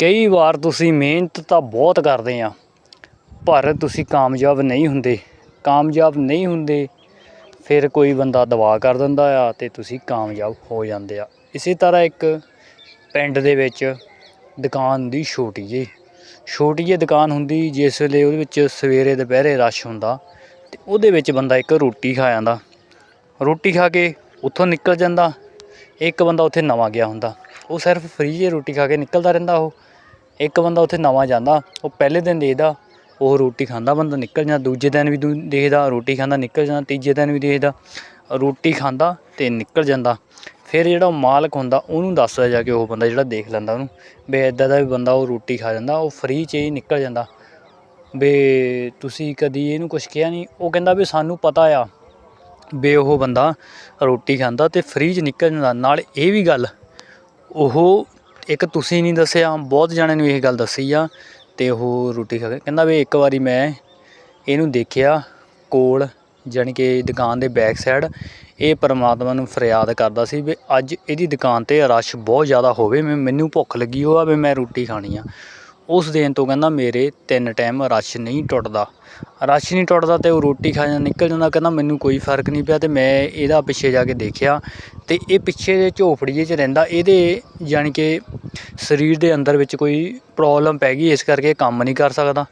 ਕਈ ਵਾਰ ਤੁਸੀਂ ਮਿਹਨਤ ਤਾਂ ਬਹੁਤ ਕਰਦੇ ਆ, ਪਰ ਤੁਸੀਂ ਕਾਮਯਾਬ ਨਹੀਂ ਹੁੰਦੇ। ਕਾਮਯਾਬ ਨਹੀਂ ਹੁੰਦੇ, ਫਿਰ ਕੋਈ ਬੰਦਾ ਦਵਾ ਕਰ ਦਿੰਦਾ ਆ ਤੇ ਤੁਸੀਂ ਕਾਮਯਾਬ ਹੋ ਜਾਂਦੇ ਆ। ਇਸੇ ਤਰ੍ਹਾਂ ਇੱਕ ਪਿੰਡ ਦੇ ਵਿੱਚ ਦੁਕਾਨ ਦੀ ਛੋਟੀ ਜਿਹੀ ਛੋਟੀ ਜਿਹੀ ਦੁਕਾਨ ਹੁੰਦੀ ਜਿਸ ਵੇਲੇ ਉਹਦੇ ਵਿੱਚ ਸਵੇਰੇ ਦੁਪਹਿਰੇ ਰਸ਼ ਹੁੰਦਾ ਤੇ ਉਹਦੇ ਵਿੱਚ ਬੰਦਾ ਇੱਕ ਰੋਟੀ ਖਾ ਜਾਂਦਾ। ਰੋਟੀ ਖਾ ਕੇ ਉੱਥੋਂ ਨਿਕਲ ਜਾਂਦਾ, ਇੱਕ ਬੰਦਾ ਉੱਥੇ ਨਵਾਂ ਗਿਆ ਹੁੰਦਾ। ਉਹ ਸਿਰਫ ਫ੍ਰੀ ਜਿਹੀ ਰੋਟੀ ਖਾ ਕੇ ਨਿਕਲਦਾ ਰਹਿੰਦਾ ਉਹ। ਇੱਕ ਬੰਦਾ ਉੱਥੇ ਨਵਾਂ ਜਾਂਦਾ, ਉਹ ਪਹਿਲੇ ਦਿਨ ਦੇਖਦਾ, ਉਹ ਰੋਟੀ ਖਾਂਦਾ ਬੰਦਾ ਨਿਕਲ ਜਾਂਦਾ, ਦੂਜੇ ਦਿਨ ਵੀ ਦੂ- ਦੇਖਦਾ, ਰੋਟੀ ਖਾਂਦਾ ਨਿਕਲ ਜਾਂਦਾ, ਤੀਜੇ ਦਿਨ ਵੀ ਦੇਖਦਾ, ਰੋਟੀ ਖਾਂਦਾ ਤੇ ਨਿਕਲ ਜਾਂਦਾ। ਫਿਰ ਜਿਹੜਾ ਉਹ ਮਾਲਕ ਹੁੰਦਾ, ਉਹਨੂੰ ਦੱਸਦਾ ਜਾ ਕੇ ਉਹ ਬੰਦਾ ਜਿਹੜਾ ਦੇਖ ਲੈਂਦਾ ਉਹਨੂੰ, ਵੀ ਇੱਦਾਂ ਦਾ ਵੀ ਬੰਦਾ ਉਹ ਰੋਟੀ ਖਾ ਜਾਂਦਾ, ਉਹ ਫ੍ਰੀ 'ਚ ਹੀ ਨਿਕਲ ਜਾਂਦਾ। ਵੀ ਤੁਸੀਂ ਕਦੀ ਇਹਨੂੰ ਕੁਝ ਕਿਹਾ ਨਹੀਂ ਉਹ ਕਹਿੰਦਾ ਵੀ ਸਾਨੂੰ ਪਤਾ ਆ ਵੀ ਉਹ ਬੰਦਾ ਰੋਟੀ ਖਾਂਦਾ ਤੇ ਫ੍ਰੀ 'ਚ ਨਿਕਲ ਜਾਂਦਾ। ਨਾਲ ਇਹ ਵੀ ਗੱਲ, ਉਹ ਇੱਕ ਤੁਸੀਂ ਨਹੀਂ ਦੱਸਿਆ, ਬਹੁਤ ਜਣਿਆਂ ਨੂੰ ਇਹ ਗੱਲ ਦੱਸੀ ਆ, ਤੇ ਉਹ ਰੋਟੀ ਖਾ ਕੇ ਕਹਿੰਦਾ ਵੀ ਇੱਕ ਵਾਰੀ ਮੈਂ ਇਹਨੂੰ ਦੇਖਿਆ ਕੋਲ, ਜਾਣੀ ਕਿ ਦੁਕਾਨ ਦੇ ਬੈਕ ਸਾਈਡ ਇਹ ਪਰਮਾਤਮਾ ਨੂੰ ਫਰਿਆਦ ਕਰਦਾ ਸੀ ਵੀ ਅੱਜ ਇਹਦੀ ਦੁਕਾਨ ਤੇ ਰਸ਼ ਬਹੁਤ ਜ਼ਿਆਦਾ ਹੋਵੇ, ਮੈਂ, ਮੈਨੂੰ ਭੁੱਖ ਲੱਗੀ ਹੋਆ ਵੀ ਮੈਂ ਰੋਟੀ ਖਾਣੀ ਆ। ਉਸ ਦਿਨ ਤੋਂ ਕਹਿੰਦਾ ਮੇਰੇ ਤਿੰਨ ਟਾਈਮ ਰਸ਼ ਨਹੀਂ ਟੁੱਟਦਾ। ਰਸ਼ ਨਹੀਂ ਟੁੱਟਦਾ ਤੇ ਉਹ ਰੋਟੀ ਖਾ ਜਾਂਦਾ ਨਿਕਲ ਜਾਂਦਾ, ਕਹਿੰਦਾ ਮੈਨੂੰ ਕੋਈ ਫ਼ਰਕ ਨਹੀਂ ਪਿਆ ਤੇ ਮੈਂ ਇਹਦਾ ਪਿੱਛੇ ਜਾ ਕੇ ਦੇਖਿਆ ਤੇ ਇਹ ਪਿੱਛੇ ਦੇ ਝੋਪੜੀਏ 'ਚ ਰਹਿੰਦਾ, ਇਹਦੇ ਜਾਣੀ ਕਿ ਸਰੀਰ ਦੇ ਅੰਦਰ ਵਿੱਚ ਕੋਈ ਪ੍ਰੋਬਲਮ ਪੈ ਗਈ, ਇਸ ਕਰਕੇ ਇਹ ਕੰਮ ਨਹੀਂ ਕਰ ਸਕਦਾ।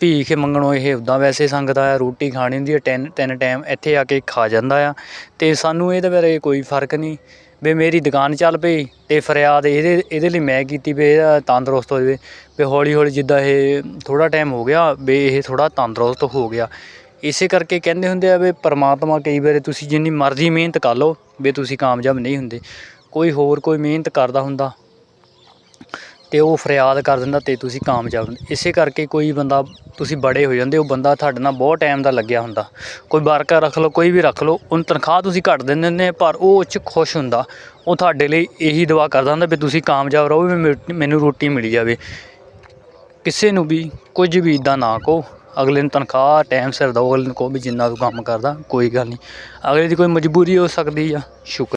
ਭੀਖ ਮੰਗਣੋਂ ਇਹ ਉੱਦਾਂ ਵੈਸੇ ਸੰਗਦਾ ਆ, ਰੋਟੀ ਖਾਣੀ ਹੁੰਦੀ ਹੈ ਤਿੰਨ ਤਿੰਨ ਟਾਈਮ ਇੱਥੇ ਆ ਕੇ ਖਾ ਜਾਂਦਾ ਆ। ਤੇ ਸਾਨੂੰ ਇਹਦੇ ਬਾਰੇ ਕੋਈ ਫ਼ਰਕ ਨਹੀਂ। ਵੀ ਮੇਰੀ ਦੁਕਾਨ ਚੱਲ ਪਈ ਤੇ ਫਰਿਆਦ ਇਹਦੇ ਇਹਦੇ ਲਈ ਮੈਂ ਕੀਤੀ ਵੀ ਇਹ ਤੰਦਰੁਸਤ ਹੋ ਜਾਵੇ। ਵੀ ਹੌਲੀ ਹੌਲੀ ਜਿੱਦਾਂ ਇਹ ਥੋੜਾ ਟਾਈਮ ਹੋ ਗਿਆ, ਵੀ ਇਹ ਥੋੜਾ ਤੰਦਰੁਸਤ ਹੋ ਗਿਆ। ਇਸੇ ਕਰਕੇ ਕਹਿੰਦੇ ਹੁੰਦੇ ਆ ਵੀ ਪਰਮਾਤਮਾ ਕਈ ਵਾਰੀ ਤੁਸੀਂ ਜਿੰਨੀ ਮਰਜ਼ੀ ਮਿਹਨਤ ਕਰ ਲਓ, ਵੀ ਤੁਸੀਂ ਕਾਮਯਾਬ ਨਹੀਂ ਹੁੰਦੇ। ਕੋਈ ਹੋਰ ਕੋਈ ਮਿਹਨਤ ਕਰਦਾ ਹੁੰਦਾ। ਤੇ ਉਹ ਫਰਿਆਦ ਕਰ ਦਿੰਦਾ ਤੇ ਤੁਸੀਂ ਕਾਮਯਾਬ ਹੁੰਦੇ ਇਸੇ ਕਰਕੇ ਕੋਈ ਬੰਦਾ, ਤੁਸੀਂ ਬੜੇ ਹੋ ਜਾਂਦੇ, ਉਹ ਬੰਦਾ ਤੁਹਾਡੇ ਨਾਲ ਬਹੁਤ ਟਾਈਮ ਦਾ ਲੱਗਿਆ ਹੁੰਦਾ। ਕੋਈ ਵਰਕਰ ਰੱਖ ਲਓ, ਕੋਈ ਵੀ ਰੱਖ ਲਓ, ਉਹਨੂੰ ਤਨਖਾਹ ਤੁਸੀਂ ਘੱਟ ਦਿੰਦੇ ਹੁੰਦੇ ਪਰ ਉਹ ਉਹ 'ਚ ਖੁਸ਼ ਹੁੰਦਾ। ਉਹ ਤੁਹਾਡੇ ਲਈ ਇਹੀ ਦੁਆ ਕਰਦਾ ਹੁੰਦਾ ਵੀ ਤੁਸੀਂ ਕਾਮਯਾਬ ਰਹੋ, ਵੀ ਮੇ- ਮੈਨੂੰ ਰੋਟੀ ਮਿਲ ਜਾਵੇ। ਕਿਸੇ ਨੂੰ ਵੀ ਕੁਝ ਵੀ ਇਦਾਂ ਨਾ ਕਹੋ, ਅਗਲੇ ਨੂੰ ਤਨਖਾਹ ਟਾਈਮ ਸਿਰ ਦਿਓ, ਅਗਲੇ ਨੂੰ ਕਹੋ ਵੀ ਜਿੰਨਾ ਤੂੰ ਕੰਮ ਕਰਦਾ, ਕੋਈ ਗੱਲ ਨਹੀਂ। ਅਗਲੇ ਦੀ ਕੋਈ ਮਜਬੂਰੀ ਹੋ ਸਕਦੀ ਆ। ਸ਼ੁਕਰ